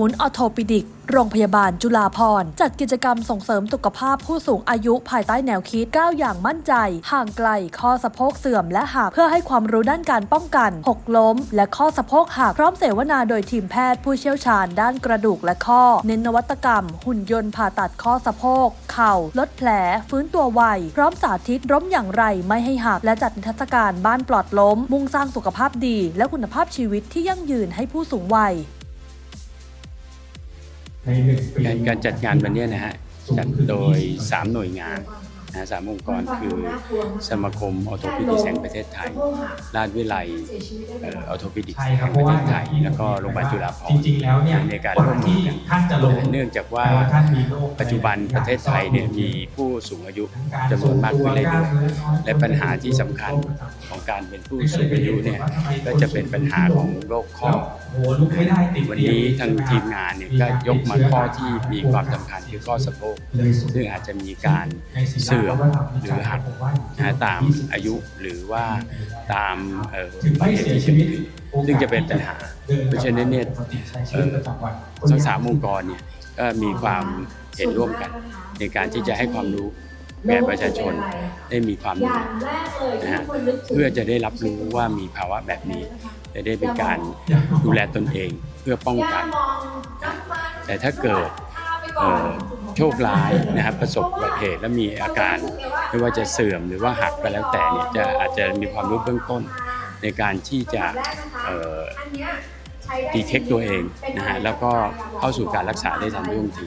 ศูนย์ออโทปิดิก โรงพยาบาลจุฬาภร์จัดกิจกรรมส่งเสริมสุขภาพผู้สูงอายุภายใต้แนวคิด9อย่างมั่นใจ ห่างไกล ข้อสะโพกเสื่อมและหักเพื่อให้ความรู้ด้านการป้องกัน หกล้ม และข้อสะโพกหักพร้อมเสวนาโดยทีมแพทย์ผู้เชี่ยวชาญด้านกระดูกและข้อ เน้นนวัตกรรม หุ่นยนต์ผ่าตัดข้อสะโพกเข่า ลดแผล ฟื้นตัวไวพร้อมสาธิตล้มอย่างไรไม่ให้หักและจัดนิทรรศการบ้านปลอดล้ม มุ่งสร้างสุขภาพดี และคุณภาพชีวิตที่ยั่งยืนให้ผู้สูงวัย การการจัดงานวันเนี้ยนะฮะจัดโดย 3 หน่วยงานนะสามองค์กรคือสมาคมออโตพิดิกแห่งประเทศไทย ราชวิไลเออออโตพิดิกใช่แห่ครับงเพประราะเทว่าศไทย แล้วก็โรงพยาบาลจุฬาภรจณ์ริงๆแล้วเนี่ยในการร่วมมืที่อกันท่านจะลงเนื่องจากว่าแต่ท่านมีโรคปัจจุบันประเทศไทยเนี่ยมีผู้สูงอายุจำนวนมากขึ้นเรื่อยๆและปัญหาที่สำคัญของการเป็นผู้สูงอายุเนี่ยก็จะเป็นปัญหาของโรคข้อโอ้โหลุกไม่ได้ติดวันนี้ทางทีมงานเนี่ยก็ยกมาข้อที่มีความสำคัญคือข้อสะโพกซึ่งอาจจะมีการเสื่อมหรือหักนะฮะตามอายุหรือว่าตามเอ่อถึงประไม่เทศเสียที่ชีวิตซึ่งจะเป็นปัญหา เพราะฉะนั้นเนี่ยเอ่อทั้งสามองค์กรเนี่ยก็มีความเห็นร่วมกัน ในการที่จะให้ความรู้แก่ประชาชนได้มีความอรู้ย่างแรกเลยนะที่ฮะคนนึกถึงเพื่อจะได้รับรู้ว่ามีภาวะแบบนี้ จะได้เป็นการดูแลตนเองเพื่อป้องกันย่ามองน้ำมันแต่ถ้าเกิดข้ามไปก่เอ่อนอโชคร้ายนะครับประสบอุบัติเหตุและมีอาการไม่ว่าจะเสื่อมหรือว่าหักก็แล้วแต่เนี่ยจะอาจจะมีความรู้เบื้องต้นในการที่จะเอ่ออันเนี้ยใช้ได้ดีเทคตัวเองนะฮะแล้วก็เข้าสู่การรักษาได้ทันท่วงที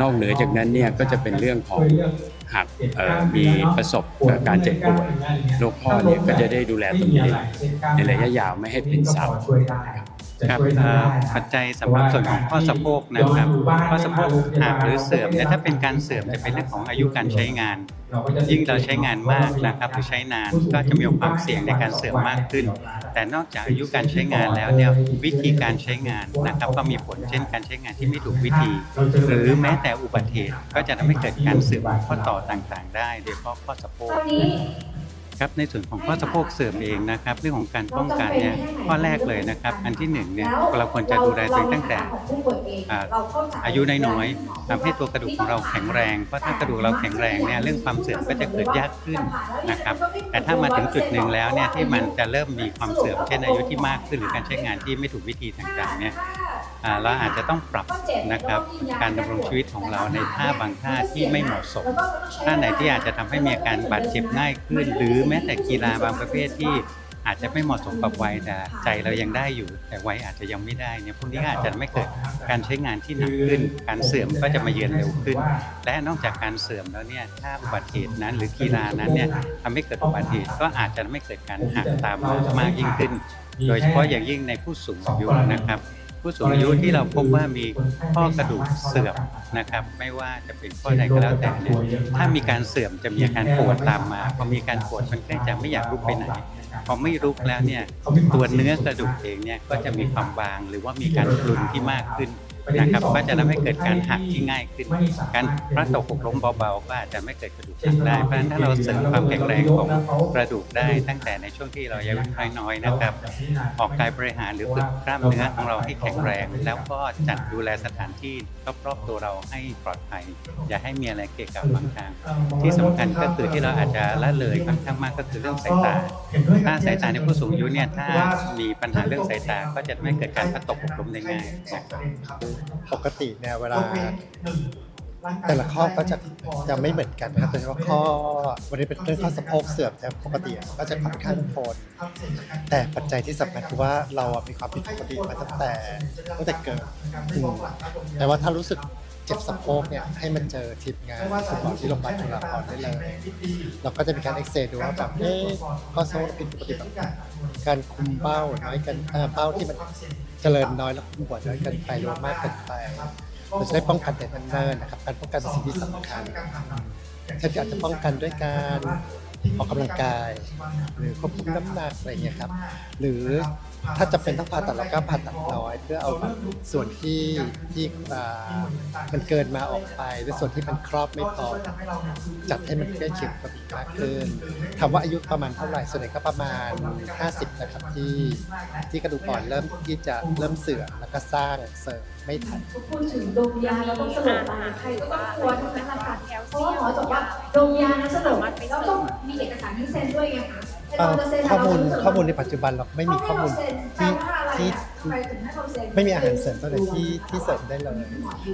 นอกเหนือจากนั้นเนี่ยก็จะเป็นเรื่องของ หากเอ่อมีประสบกับการเจ็บป่วยโรคข้อเนี่ยก็จะได้ดูแลตนเองในระยะยาวไม่ให้เป็นซ้ำช่วยได้ครับเอ่อปัจจัยสำหรับส่วนของข้อสะโพกนะครับข้อสะโพกหักหรือเสื่อมเนี่ยถ้าเป็นการเสื่อมจะเป็นเรื่องของอายุการใช้งาน ยิ่งเราใช้งานมากนะครับหรือใช้นานก็จะมีความเสี่ยงในการเสื่อมมากขึ้น แต่นอกจากอายุการใช้งานแล้วเนี่ยวิธีการใช้งานนะครับก็มีผลเช่นการใช้งานที่ไม่ถูกวิธี หรือแม้แต่อุบัติเหตุก็จะทำให้เกิดการเสื่อมของข้อต่อต่างๆ ได้โดยเฉพาะข้อสะโพกตอนนี้ ครับในส่วนของข้อสะโพกเสื่อมเองนะครับเรื่องของการป้องกันเนี่ยข้อแรกเลยนะครับ อันที่หนึ่งเนี่ยเราควรจะดูแลตัวเองตั้งแต่อ่าอายุน้อยๆทำให้ตัวกระดูกของเราแข็งแรง เพราะถ้ากระดูกเราแข็งแรงเนี่ยเรื่องความเสื่อมก็จะเกิดยากขึ้นนะครับ แต่ถ้ามาถึงจุดหนึ่งแล้วเนี่ยที่มันจะเริ่มมีความเสื่อมเช่นอายุที่มากขึ้นหรือการใช้งานที่ไม่ถูกวิธีต่างๆเนี่ยอ่า เราอาจจะต้องปรับนะครับการดำรงชีวิตของเราในท่าบางท่าที่ไม่เหมาะสมท่าไหนที่อาจจะทำให้มีอาการบาดเจ็บง่ายขึ้น หรือแม้แต่กีฬาบางประเภทที่อาจจะไม่เหมาะสมกับวัยแต่ใจเรายังได้อยู่ แต่วัยอาจจะยังไม่ได้เนี่ยพวกนี้อาจจะไม่เกิดการใช้งานที่หนักขึ้น การเสื่อมก็จะมาเยือนเร็วขึ้น และนอกจากการเสื่อมแล้วเนี่ยถ้าอุบัติเหตุนั้น หรือกีฬานั้นเนี่ยทำให้เกิดอุบัติเหตุก็อาจจะทำให้เกิดการหักตามมากยิ่งขึ้น โดยเฉพาะอย่างยิ่งในผู้สูงอายุนะครับ ผู้สูงอายุที่เราพบว่ามีข้อกระดูกเสื่อมนะครับไม่ว่าจะเป็นข้อใดก็แล้วแต่เนี่ยถ้ามีการเสื่อมจะมีอาการปวดตามมาพอมีการปวดมันก็จะไม่อยากลุกไปไหนพอไม่ลุกแล้วเนี่ยตัวเนื้อกระดูกเองเนี่ยก็จะมีความบางหรือว่ามีการพรุนที่มากขึ้น นะครับก็จะทำให้เกิดการหักที่ง่ายขึ้น การพระตกหกล้มเบาๆก็อาจจะไม่เกิดกระดูกหักได้ เพราะฉะนั้นถ้าเราเสริมความแข็งแรงของกระดูกได้ตั้งแต่ในช่วงที่เราอายุน้อยๆนะครับ ออกกายบริหารหรือฝึกกล้ามเนื้อของเราให้แข็งแรง แล้วก็จัดดูแลสถานที่รอบๆตัวเราให้ปลอดภัย อย่าให้มีอะไรเกะกะขวางทาง ที่สำคัญก็คือที่เราอาจจะละเลยค่อนข้างมากก็คือเรื่องสายตาถ้าสายตาในผู้สูงอายุเนี่ยถ้ามีปัญหาเรื่องสายตาก็จะไม่เกิดการพลัดตกหกล้มได้ง่ายนะครับปกติเนี่ยเวลา แต่ละข้อก็จะจะไม่เหมือนกันนะครับโดยเฉพาะข้อวันนี้เป็นเรื่องข้อสะโพกเสื่อมแต่ปกติอะก็จะค่อนข้างทนแต่ปัจจัยที่สำคัญคือว่าเราอะมีความผิดปกติมาตั้งแต่ตั้งแต่เกิดอืมแต่ว่าถ้ารู้สึกเจ็บสะโพกเนี่ยให้มันเจอทีมงานคุณหมอที่โรงพยาบาลจุฬาภรณ์ได้เลย เราก็จะมีการเอ็กซเรย์ดูว่าแบบเอ๊ะข้อสะโพกผิดปกติแบบ การคุมเป้าน้อยกันเป้าที่มันเจริญน้อยแล้วคุมหัวน้อยเกินไปหรือว่ามากเกินไปเราจะได้ป้องกันแต่เนิ่นๆนะครับ การป้องกันเป็นสิ่งที่สำคัญเช่นอาจจะป้องกันด้วยการ ออกกำลังกาย หรือควบคุมน้ำหนักอะไรเงี้ยครับ หรือถ้าจะเป็นต้องผ่าตัดเราก็ผ่าตัดน้อย เพื่อเอาส่วนที่ที่อ่ามันเกินมาออกไปหรือส่วนที่มันครอบไม่พอจัดให้มันใกล้เคียงปกติมากขึ้นถามว่าอายุประมาณเท่าไหร่ส่วนใหญ่ก็ประมาณ 50นะครับที่ที่กระดูกอ่อนเริ่มที่จะเริ่มเสื่อมแล้วก็สร้างเสริมไม่ทัน พูดถึงดมยาแล้วต้องสลบตายใครก็ต้องกลัวทั้งนั้นแหละค่ะเพราะว่าหมอบอกว่าดมยาแล้วสลบ มีเอกสารที่เซ็นด้วยไงคะแต่เอ่อเราจะเซ็นข้อมูลเรารู้สึกข้อมูลในปัจจุบันเราไม่มีข้อมูลที่ที่ใครถึงให้เราเซ็นไม่มีอาหารเสริมตัวไหนที่ที่เสริมได้เลย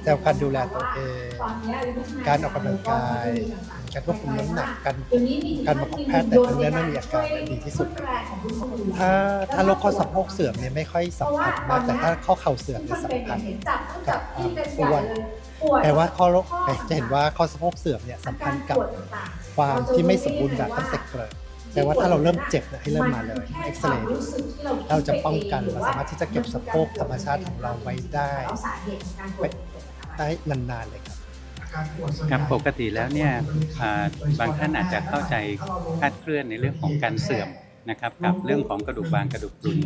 แต่การดูแลตัวเองตอนนี้อายุการออกกำลังกาย การควบคุมน้ำหนักการเดี๋ยวนี้มีการมาพบแพทย์แต่ตอนนี้ไม่มีอาการดีที่สุด ถ้าถ้าโรคข้อสะโพกเสื่อมเนี่ยไม่ค่อยสัมพันธ์มากแต่ถ้าข้อเข่าเสื่อมเนี่ยสัมพันธ์กับอ้วน แปลว่าข้อโรคจะเห็นว่าข้อสะโพกเสื่อมเนี่ยสัมพันธ์กับความที่ไม่สมบูรณ์แบบตั้งแต่เกิดแปลว่าถ้าเราเริ่มเจ็บเนี่ยให้เริ่มมาเลยเอ็กซเรย์ดูเราจะป้องกันเราสามารถที่จะเก็บสะโพกธรรมชาติของเราไว้ได้ได้นานๆเลยครับครับปกติแล้วเนี่ยอ่าบางท่านอาจจะเข้าใจคลาดเคลื่อนในเรื่องของการเสื่อม นะครับกับเรื่องของกระดูกบางกระดูกพรุน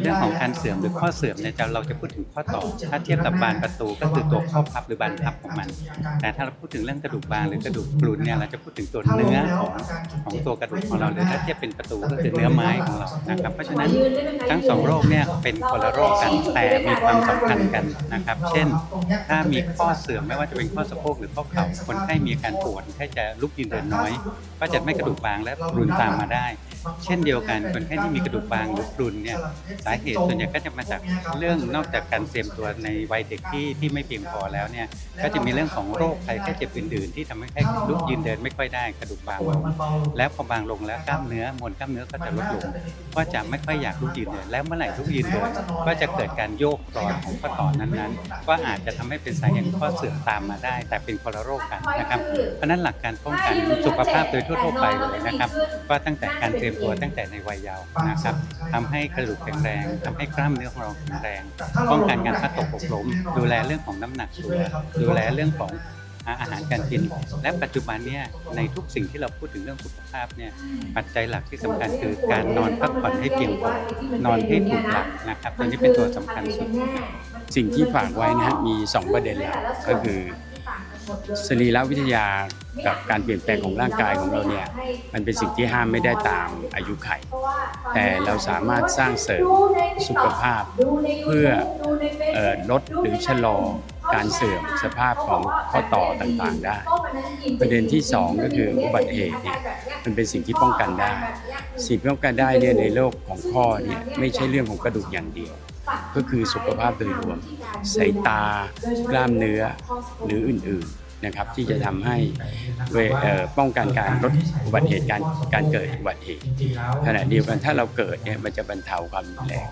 เรื่องของการเสื่อมหรือข้อเสื่อมเนี่ยเราจะพูดถึงข้อต่อ ถ้าเทียบกับบานประตูก็คือตัวข้อพับหรือบานพับของมัน แต่ถ้าเราพูดถึงเรื่องกระดูกบางหรือกระดูกพรุนเนี่ยเราจะพูดถึงตัวเนื้อของของตัวกระดูกของเราหรือถ้าเทียบเป็นประตูก็คือเนื้อไม้ของเรานะครับเพราะฉะนั้นทั้งสองโรคเนี่ยเป็นคนละโรคกันแต่มีความสัมพันธ์กันนะครับ เช่น ถ้ามีข้อเสื่อมไม่ว่าจะเป็นข้อสะโพกหรือข้อเข่าคนไข้มีอาการปวดคนไข้จะลุกยืนเดินน้อย ก็จะไม่กระดูกบางและรุนตามมาได้เช่นเดียวกันคนไข้ที่มีกระดูกบางหรือพรุนเนี่ยสาเหตุส่วนใหญ่ก็จะมาจากเรื่องนอกจากการเตรียมตัวในวัยเด็กที่ที่ไม่เพียงพอแล้วเนี่ยก็จะมีเรื่องของโรคภัยแค่เจ็บอื่นๆ ที่ทำให้ไข้ลุกยืนเดินไม่ค่อยได้กระดูกบางลงแล้วพอบางลงแล้วกล้ามเนื้อมวลกล้ามเนื้อก็จะลดลงก็จะไม่ค่อยอยากลุกยืนเดินแล้วเมื่อไหร่ลุกยืนเดินก็จะเกิดการโยกคลอนของข้อต่อนั้นๆ ก็อาจจะทำให้เป็นสาเหตุของข้อเสื่อมตามมาได้ แต่เป็นคนละโรคกันนะครับเพราะฉะนั้นหลักการป้องกันสุขภาพโดยทั่วๆไปเลยนะครับ ก็ตั้งแต่การเตรียมตัวตั้งแต่ในวัยเยาว์นะครับทำให้กระดูกแข็งแรงทำให้กล้ามเนื้อของเราแข็งแรง ป้องกันการพลัดตกหกล้ม ดูแลเรื่องของน้ำหนักตัวดูแลเรื่องของอาหารการกิน และปัจจุบันเนี่ยในทุกสิ่งที่เราพูดถึงเรื่องสุขภาพเนี่ยปัจจัยหลักที่สำคัญคือการนอนพักผ่อนให้เพียงพอนอนให้ถูกหลักนะครับตัวนี้เป็นตัวสำคัญสุด สิ่งที่ฝากไว้นะฮะมี 2 ประเด็นหลักก็คือ สรีรวิทยากับการเปลี่ยนแปลงของร่างกายของเราเนี่ยมันเป็นสิ่งที่ห้ามไม่ได้ตามอายุไข แต่เราสามารถสร้างเสริมสุขภาพเพื่อลดหรือชะลอการเสื่อมสภาพของข้อต่อต่างๆได้ ประเด็นที่สองก็คืออุบัติเหตุเนี่ยมันเป็นสิ่งที่ป้องกันได้ สิ่งป้องกันได้เนี่ยในโลกของข้อเนี่ยไม่ใช่เรื่องของกระดูกอย่างเดียว ก็คือสุขภาพโดยรวมสายตากล้ามเนื้อหรืออื่นๆ นะครับที่จะทำให้ป้องกันการลดอุบัติเหตุการการเกิดอุบัติเหตุขณะเดียวกันถ้าเราเกิดเนี่ยมันจะบรรเทาความรุนแรง